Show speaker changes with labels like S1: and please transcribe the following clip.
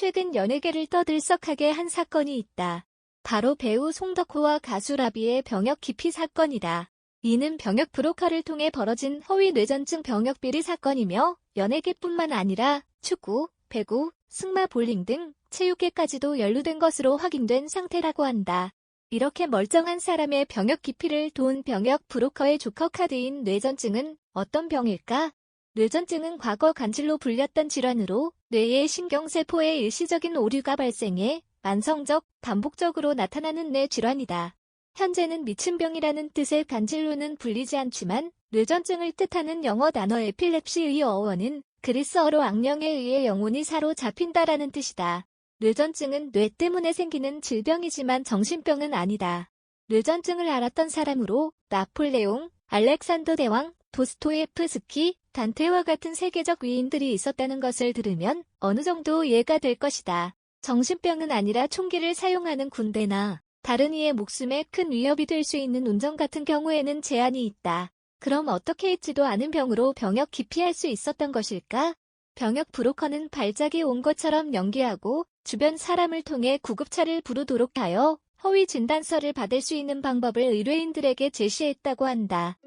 S1: 최근 연예계를 떠들썩하게 한 사건이 있다. 바로 배우 송덕호와 가수 라비의 병역 기피 사건이다. 이는 병역 브로커를 통해 벌어진 허위 뇌전증 병역 비리 사건이며 연예계뿐만 아니라 축구, 배구, 승마 볼링 등 체육계까지도 연루된 것으로 확인된 상태라고 한다. 이렇게 멀쩡한 사람의 병역 기피를 도운 병역 브로커의 조커 카드인 뇌전증은 어떤 병일까? 뇌전증은 과거 간질로 불렸던 질환으로 뇌의 신경세포에 일시적인 오류가 발생해 만성적, 반복적으로 나타나는 뇌 질환이다. 현재는 미친병이라는 뜻의 간질로는 불리지 않지만 뇌전증을 뜻하는 영어 단어 에필랩시의 어원은 그리스어로 악령에 의해 영혼이 사로잡힌다라는 뜻이다. 뇌전증은 뇌 때문에 생기는 질병이지만 정신병은 아니다. 뇌전증을 앓았던 사람으로 나폴레옹, 알렉산더 대왕, 도스토예프스키, 단테와 같은 세계적 위인들이 있었다는 것을 들으면 어느 정도 이해가 될 것이다. 정신병은 아니라 총기를 사용하는 군대나 다른 이의 목숨에 큰 위협이 될 수 있는 운전 같은 경우에는 제한이 있다. 그럼 어떻게 있지도 않은 병으로 병역 기피할 수 있었던 것일까? 병역 브로커는 발작이 온 것처럼 연기하고 주변 사람을 통해 구급차를 부르도록 하여 허위 진단서를 받을 수 있는 방법을 의뢰인들에게 제시했다고 한다.